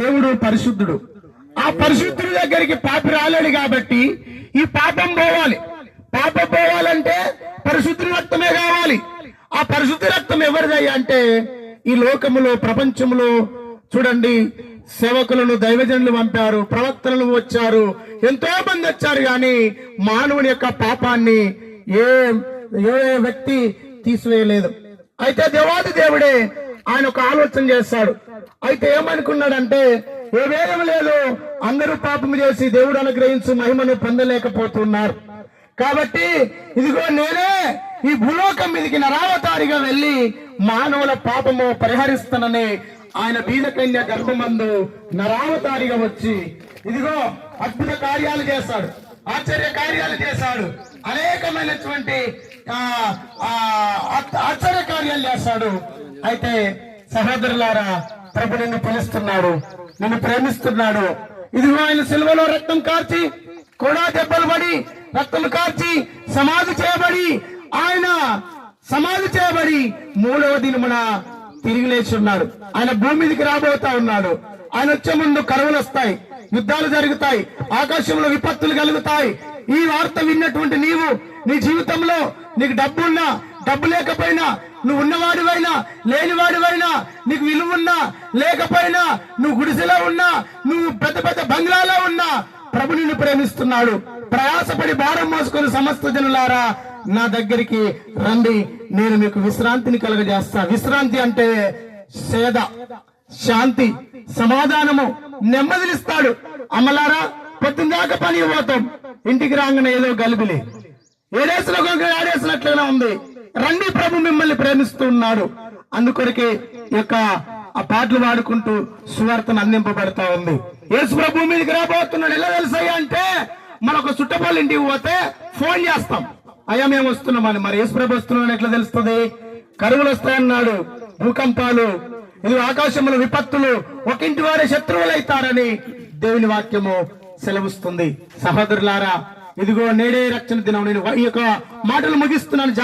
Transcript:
దేవుడు పరిశుద్ధుడు. ఆ పరిశుద్ధుడి దగ్గరికి పాపి రాలేడు కాబట్టి ఈ పాపం పోవాలి. పాపం పోవాలంటే పరిశుద్ధి రక్తమే కావాలి. ఆ పరిశుద్ధి రక్తం ఎవరిదయ్యా అంటే ఈ లోకములో ప్రపంచంలో చూడండి సేవకులను దైవజనులు పంపారు ప్రవక్తలను వచ్చారు ఎంతో మంది వచ్చారు కానీ మానవుని యొక్క పాపాన్ని ఏ ఏ వ్యక్తి తీసివేయలేదు. అయితే దేవాది దేవుడే ఆయన ఒక ఆలోచన చేస్తాడు. అయితే ఏమనుకున్నాడంటే ఏ వేదం లేదు అందరూ పాపం చేసి దేవుడు అనుగ్రహించు మహిమను పొందలేకపోతున్నారు. కాబట్టి ఇదిగో నేనే ఈ భూలోకం మీదకి నరావతారిగా వెళ్ళి మానవుల పాపము పరిహరిస్తానని ఆయన బీదకన్య గర్భమందు నరావతారిగా వచ్చి ఇదిగో అద్భుత కార్యాలు చేస్తాడు ఆశ్చర్య కార్యాలు చేశాడు అనేకమైనటువంటి ఆ, ఆశ్చర్య కార్యాలు చేస్తాడు అయితే సహోదరులారా ప్రభు నిన్ను పిలుస్తున్నాడు నిన్ను ప్రేమిస్తున్నాడు. ఇదిగో ఆయన సిల్వలో రక్తం కార్చి కూడా దెబ్బలు పడి రక్తం కార్చి సమాధి చేయబడి ఆయన సమాధి చేయబడి మూడవ దినమున తిరిగి లేచి ఉన్నాడు. ఆయన భూమి మీదకి రాబోతా ఉన్నాడు. ఆయన వచ్చే ముందు కరువులు వస్తాయి యుద్ధాలు జరుగుతాయి ఆకాశంలో విపత్తులు కలుగుతాయి. ఈ వార్త విన్నటువంటి నీవు నీ జీవితంలో నీకు డబ్బున్నా డబ్బు లేకపోయినా నువ్వు ఉన్నవాడివైనా లేనివాడివైనా నీకు విలువ ఉన్నా లేకపోయినా నువ్వు గుడిసెలో ఉన్నా నువ్వు పెద్ద పెద్ద బంగ్లాలో ఉన్నా ప్రభు నిన్ను ప్రేమిస్తున్నాడు. ప్రయాసపడి భారం మోసుకొని సమస్త జనులారా నా దగ్గరికి రండి. నేను మీకు విశ్రాంతిని కలగజేస్తా. విశ్రాంతి అంటే సేద శాంతి సమాధానము నెమ్మదినిస్తాడు. అమ్మలారా పొద్దుందాకా పని పోతాం. ఇంటికి రాగానే ఏదో గలిబిలి. ఏడేసిన ఆడేసినట్లుగా ఉంది. రండి ప్రభు మిమ్మల్ని ప్రేమిస్తూ ఉన్నాడు అందుకొరకే ఈ యొక్క ఆ పాటలు పాడుకుంటూ సువార్తను అందింపబడతా ఉంది. యేసు ప్రభు మీదకి రాబోతున్నాడు. ఎలా తెలుసయ్యా అంటే మన ఒక చుట్టపల్లి ఇంటికి పోతే ఫోన్ చేస్తాం. అయ్యా మేము వస్తున్నామని మరి యేసు ప్రభు వస్తున్నాడని ఎట్లా తెలుస్తుంది? కరువులు వస్తాయన్నాడు. భూకంపాలు ఇది ఆకాశంలో విపత్తులు ఒక ఇంటి వారి శత్రువులైతారని దేవుని వాక్యము సెలవుస్తుంది. సహోదరులారా ఇదిగో నేడే రక్షణ దినం. నేను ఈ యొక్క మాటలు ముగిస్తున్నాను.